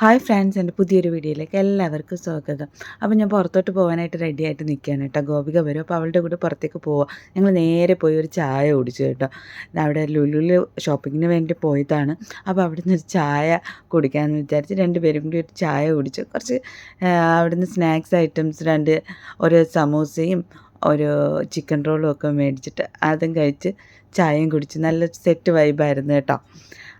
Hi friends എന്റെ പുതിയൊരു വീഡിയോയിലേക്ക് എല്ലാവർക്കും സ്വാഗതം. അപ്പോൾ ഞാൻ പുറത്തോട്ട് പോകാനായിട്ട് റെഡി ആയിട്ട് നിൽക്കുകയാണ് കേട്ടോ. ഗോപിക വരും. അപ്പോൾ അവളുടെ കൂടെ പുറത്തേക്ക് പോവാം. ഞങ്ങൾ നേരെ പോയി ഒരു ചായ കുടിച്ചു കേട്ടോ. അവിടെ ലുലുൽ ഷോപ്പിങ്ങിന് വേണ്ടി പോയതാണ്. അപ്പോൾ അവിടെ നിന്ന് ഒരു ചായ കുടിക്കാമെന്ന് വിചാരിച്ച് രണ്ടുപേരും കൂടി ഒരു ചായ കുടിച്ചു. കുറച്ച് അവിടെ അവിടുന്ന് സ്നാക്സ് ഐറ്റംസ് രണ്ട് ഒരു സമോസയും ഒരു ചിക്കൻ റോളും ഒക്കെ മേടിച്ചിട്ട് അതും കഴിച്ച് ചായയും കുടിച്ച്. നല്ല സെറ്റ് വൈബായിരുന്നു കേട്ടോ.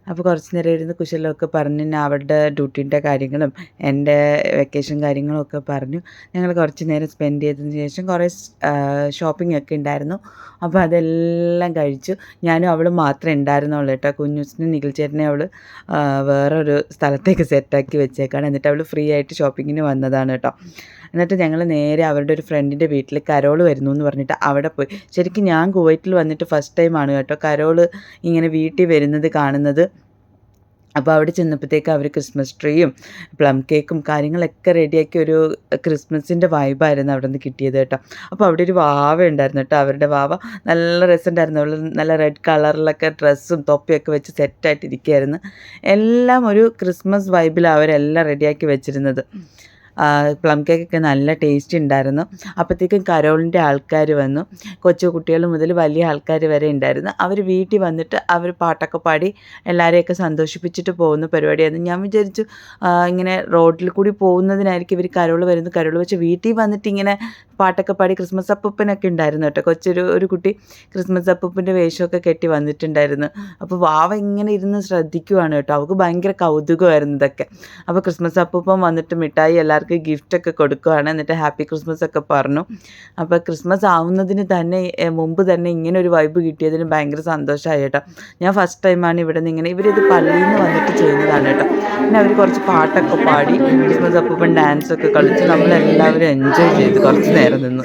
അപ്പോൾ കുറച്ച് നേരം ഇരുന്ന് കുശലമൊക്കെ പറഞ്ഞ് ഞാൻ അവരുടെ ഡ്യൂട്ടീന്റെ കാര്യങ്ങളും എന്റെ വെക്കേഷൻ കാര്യങ്ങളും ഒക്കെ പറഞ്ഞു. ഞങ്ങൾ കുറച്ച് നേരം സ്പെൻഡ് ചെയ്തതിന് ശേഷം കുറേ ഷോപ്പിംഗ് ഒക്കെ ഉണ്ടായിരുന്നു. അപ്പോൾ അതെല്ലാം കഴിച്ചു. ഞാനും അവൾ മാത്രമേ ഉണ്ടായിരുന്നുള്ളൂ കേട്ടോ. കുഞ്ഞുസിനെ നിഖിൽ ചേട്ടനെ അവൾ വേറൊരു സ്ഥലത്തേക്ക് സെറ്റാക്കി വെച്ചേക്കാണ്. എന്നിട്ട് അവൾ ഫ്രീ ആയിട്ട് ഷോപ്പിങ്ങിന് വന്നതാണ് കേട്ടോ. എന്നിട്ട് ഞങ്ങൾ നേരെ അവരുടെ ഒരു ഫ്രണ്ടിന്റെ വീട്ടിൽ കരോൾ വരുന്നു എന്ന് പറഞ്ഞിട്ട് അവിടെ പോയി. ശരിക്കും ഞാൻ കുവൈറ്റിൽ വന്നിട്ട് ഫസ്റ്റ് ടൈമാണ് കേട്ടോ കരോൾ ഇങ്ങനെ വീട്ടിൽ വരുന്നത് കാണുന്നത്. അപ്പോൾ അവിടെ ചെന്നപ്പോഴത്തേക്ക് അവർ ക്രിസ്മസ് ട്രീയും പ്ലം കേക്കും കാര്യങ്ങളൊക്കെ റെഡിയാക്കി ഒരു ക്രിസ്മസിന്റെ വൈബായിരുന്നു അവിടെ നിന്ന് കിട്ടിയത് കേട്ടോ. അപ്പോൾ അവിടെ ഒരു വാവ ഉണ്ടായിരുന്നു കേട്ടോ അവരുടെ വാവ. നല്ല രസമുണ്ടായിരുന്നു. അവൾ നല്ല റെഡ് കളറിലൊക്കെ ഡ്രസ്സും തൊപ്പിയൊക്കെ വെച്ച് സെറ്റായിട്ട് ഇരിക്കുകയായിരുന്നു എല്ലാം ഒരു ക്രിസ്മസ് വൈബിലാണ് അവരെല്ലാം റെഡിയാക്കി വെച്ചിരുന്നത്. പ്ലം കേക്കൊക്കെ നല്ല ടേസ്റ്റ് ഉണ്ടായിരുന്നു അപ്പോഴത്തേക്കും കരോളിന്റെ ആൾക്കാർ വന്നു. കൊച്ചു കുട്ടികൾ മുതൽ വലിയ ആൾക്കാർ വരെ ഉണ്ടായിരുന്നു അവർ വീട്ടിൽ വന്നിട്ട് അവർ പാട്ടൊക്കെ പാടി എല്ലാവരെയൊക്കെ സന്തോഷിപ്പിച്ചിട്ട് പോകുന്ന പരിപാടിയായിരുന്നു. ഞാൻ വിചാരിച്ചു ഇങ്ങനെ റോഡിൽ കൂടി പോകുന്നതിനായിരിക്കും ഇവർ കരോൾ വരുന്നു കരോൾ വെച്ച് വീട്ടിൽ വന്നിട്ട് ഇങ്ങനെ പാട്ടൊക്കെ പാടി ക്രിസ്മസ് അപ്പൂപ്പനൊക്കെ ഉണ്ടായിരുന്നു കേട്ടോ. കൊച്ചൊരു ഒരു കുട്ടി ക്രിസ്മസ് അപ്പൂപ്പന്റെ വേഷമൊക്കെ കെട്ടി വന്നിട്ടുണ്ടായിരുന്നു. അപ്പോൾ വാവ ഇങ്ങനെ ഇരുന്ന് ശ്രദ്ധിക്കുവാണ് കേട്ടോ. അവൾക്ക് ഭയങ്കര കൗതുകമായിരുന്നു ഇതൊക്കെ. അപ്പോൾ ക്രിസ്മസ് അപ്പൂപ്പൻ വന്നിട്ട് മിഠായി എല്ലാവർക്കും ഗിഫ്റ്റൊക്കെ കൊടുക്കുവാണ് എന്നിട്ട് ഹാപ്പി ക്രിസ്മസ് ഒക്കെ പറഞ്ഞു അപ്പോൾ ക്രിസ്മസ് ആവുന്നതിന് തന്നെ മുമ്പ് തന്നെ ഇങ്ങനെ ഒരു വൈബ് കിട്ടിയതിന് ഭയങ്കര സന്തോഷമായി കേട്ടോ ഞാൻ ഫസ്റ്റ് ടൈമാണ് ഇവിടെ നിന്ന് ഇങ്ങനെ ഇവരിത് പള്ളിയിൽ നിന്ന് വന്നിട്ട് ചെയ്യുന്നതാണ് കേട്ടോ പിന്നെ അവർ കുറച്ച് പാട്ടൊക്കെ പാടി ക്രിസ്മസ് അപ്പൂപ്പൻ ഡാൻസ് ഒക്കെ കളിച്ച് നമ്മളെല്ലാവരും എൻജോയ് ചെയ്ത് കുറച്ച് നേരം നിന്നു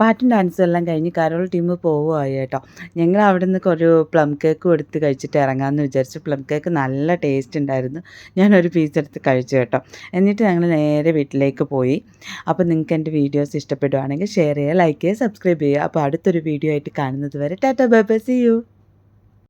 പാട്ടും ഡാൻസും എല്ലാം കഴിഞ്ഞ് കരോൾ ടീം പോവുകയായി കേട്ടോ. ഞങ്ങൾ അവിടെ നിന്ന് ഒരു പ്ലം കേക്ക് എടുത്ത് കഴിച്ചിട്ട് ഇറങ്ങാമെന്ന് വിചാരിച്ചു പ്ലം കേക്ക് നല്ല ടേസ്റ്റ് ഉണ്ടായിരുന്നു. ഞാനൊരു പീസ് എടുത്ത് കഴിച്ചു കേട്ടോ. എന്നിട്ട് ഞങ്ങൾ നേരെ വീട്ടിലേക്ക് പോയി. അപ്പോൾ നിങ്ങൾക്ക് എന്റെ വീഡിയോസ് ഇഷ്ടപ്പെടുവാണെങ്കിൽ ഷെയർ ചെയ്യുക ലൈക്ക് ചെയ്യുക സബ്സ്ക്രൈബ് ചെയ്യുക. അപ്പോൾ അടുത്തൊരു വീഡിയോ ആയിട്ട് കാണുന്നത് വരെ tata bye bye see you